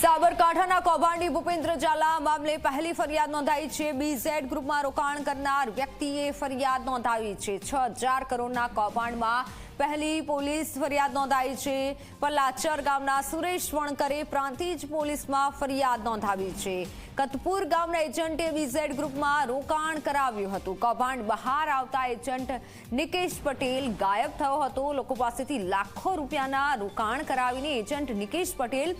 સાબરકાંઠાના કૌભાંડી ભૂપેન્દ્ર ઝાલા મામલે પહેલી ફરિયાદ નોંધાઈ છે. બીઝેડ ગ્રુપમાં રોકાણ કરનાર વ્યક્તિએ ફરિયાદ નોંધાવી છે. છ હજાર કરોડના કૌભાંડમાં પહેલી પોલીસ ફરિયાદ નોંધાઈ છે. પલાચર ગામના સુરેશ વણકરે પ્રાંતિજ પોલીસમાં ફરિયાદ નોંધાવી છે. કતપુર ગામના એજન્ટે બીઝેડ ગ્રુપમાં રોકાણ કરાવ્યું હતું. કૌભાંડ બહાર આવતા એજન્ટ નિકેશ પટેલ ગાયબ થયો હતો. લોકો પાસેથી લાખો રૂપિયાના રોકાણ કરાવીને એજન્ટ નિકેશ પટેલ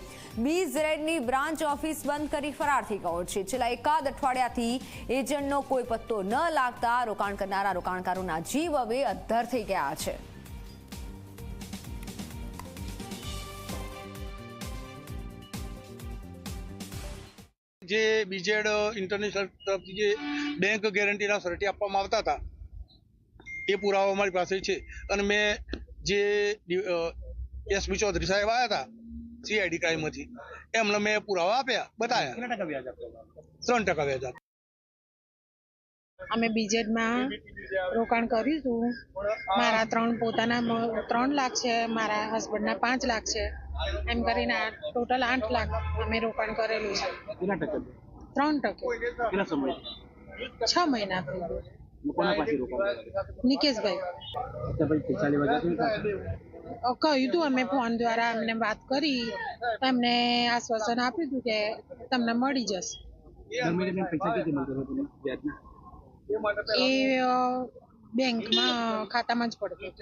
બીઝેડની બ્રાન્ચ ઓફિસ બંધ કરી ફરાર થઈ ગયો છે. છેલ્લા એકાદ અઠવાડિયાથી એજન્ટનો કોઈ પત્તો ન લાગતા રોકાણ કરનારા રોકાણકારોના જીવ હવે અદ્ધર થઈ ગયા છે. જે બીજેડ ઇન્ટરનેશનલ તરફથી જે બેંક ગેરંટીના સર્ટી આપવામાં આવતા હતા, એ પુરાવા અમારી પાસે છે. અને મેં જે એસપી ચૌધરી સાહેબ આવ્યા હતા સીઆઈડી ક્રાઇમમાંથી એમને મેં પુરાવા આપ્યા બતાવ્યા કેટલા ટકા વ્યાજ આપવામાં ત્રણ ટકા વ્યાજ આપ્યા. અમે બીજેડમાં રોકાણ કર્યું હતું મારા ત્રણ પોતાના ત્રણ લાખ છે મારા હસબન્ડના પાંચ લાખ છે. એમ કરીને ટોટલ આઠ લાખ અમે રોકાણ કરેલું છે. ત્રણ ટકા. છ? મહિના નિકેશભાઈ. કહ્યું હતું અમે ફોન દ્વારા એમને વાત કરી એમને આશ્વાસન આપ્યું હતું કે તમને મળી જશે. એ બેંકમાં ખાતામાં જ પડતું.